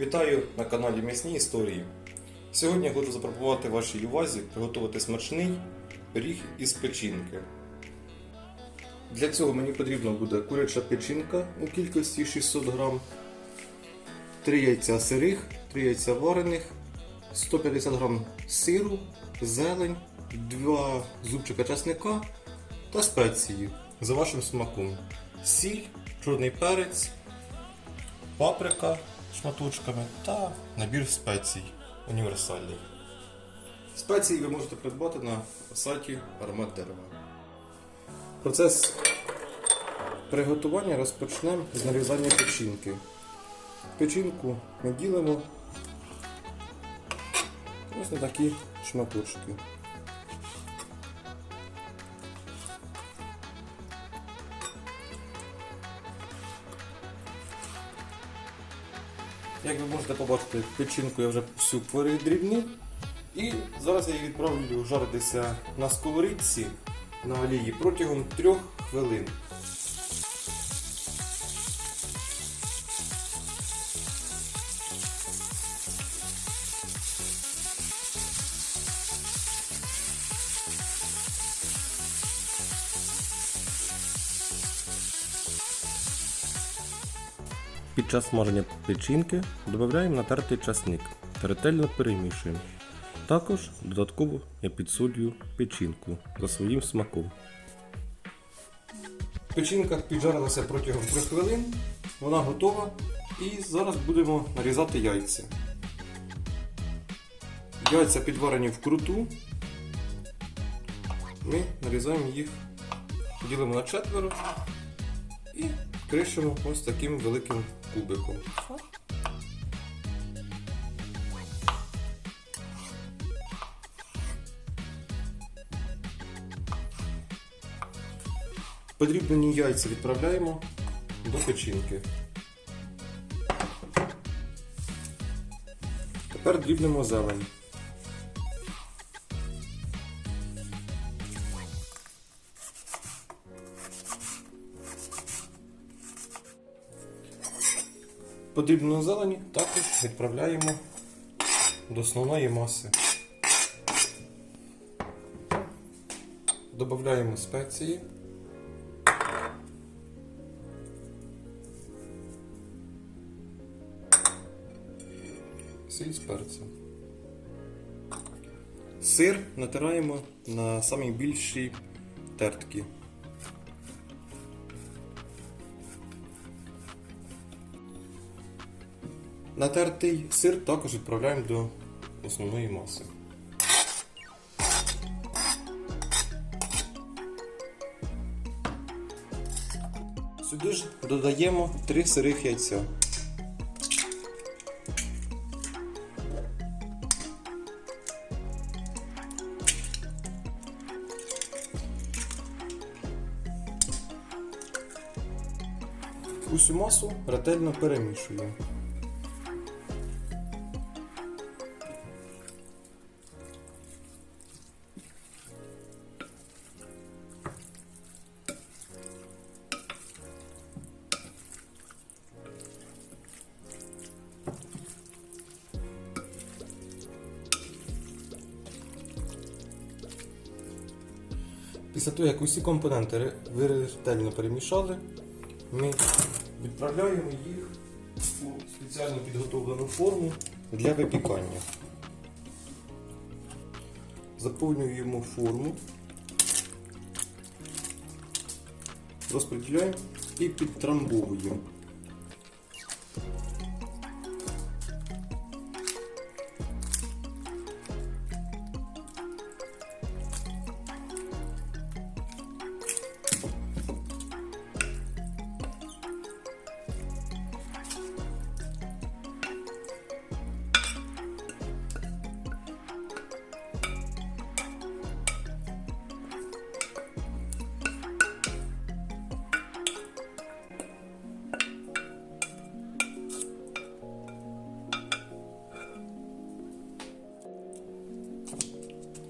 Вітаю на каналі М'ясні Історії. Сьогодні я хочу запропонувати вашій увазі приготувати смачний пиріг із печінки. Для цього мені потрібна буде куряча печінка у кількості 600 грам, 3 яйця сирих, 3 яйця варених, 150 грам сиру, зелень, 2 зубчика часника та спеції за вашим смаком. Сіль, чорний перець, паприка шматочками та набір спецій універсальний. Спеції ви можете придбати на сайті Аромат дерева. Процес приготування розпочнемо з нарізання печінки. Печінку ми ділимо ось на такі шматочки. Як ви можете побачити, печінку я вже всю передрібнив. І зараз я її відправлю жаритися на сковорідці на олії протягом 3 хвилин. Під час смаження печінки додаємо натертий часник та ретельно перемішуємо. Також додатково я підсолюю печінку за своїм смаком. Печінка піджарилася протягом 3 хвилин, вона готова. І зараз будемо нарізати яйця. Яйця підварені вкруту. Ми нарізаємо їх, ділимо на четверо і кришимо ось таким великим кубиком. Подрібнені яйця відправляємо до печінки. Тепер дрібнемо зелень. Подрібну зелені також відправляємо до основної маси. Додаємо спеції. Сіль з перцем. Сир натираємо на самій більшій тертки. Натертий сир також відправляємо до основної маси. Сюди ж додаємо 3 сирих яйця. Усю масу ретельно перемішуємо. Після того, як усі компоненти ви ретельно перемішали, ми відправляємо їх у спеціально підготовлену форму для випікання. Заповнюємо форму, розподіляємо і підтрамбовуємо.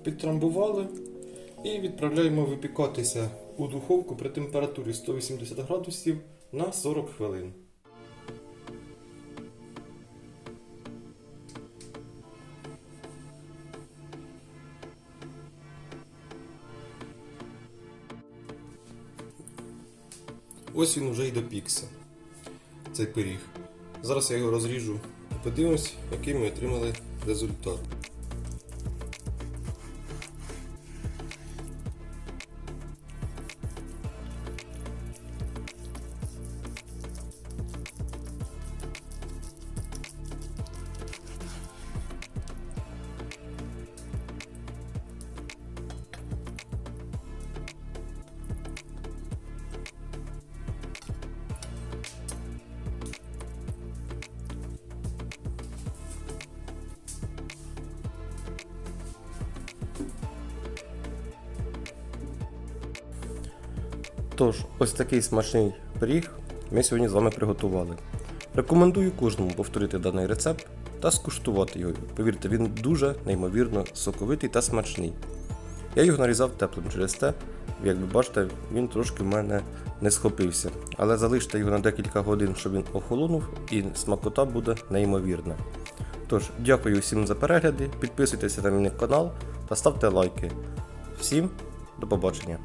підтрамбували і відправляємо випікатися у духовку при температурі 180 градусів на 40 хвилин. Ось він вже й допікся, цей пиріг. Зараз я його розріжу і подивимось, який ми отримали результат. Тож, ось такий смачний пиріг ми сьогодні з вами приготували. Рекомендую кожному повторити даний рецепт та скуштувати його. Повірте, він дуже неймовірно соковитий та смачний. Я його нарізав теплим через те, як ви бачите, він трошки в мене не схопився. Але залиште його на декілька годин, щоб він охолонув, і смакота буде неймовірна. Тож, дякую всім за перегляди, підписуйтеся на мій канал та ставте лайки. Всім до побачення!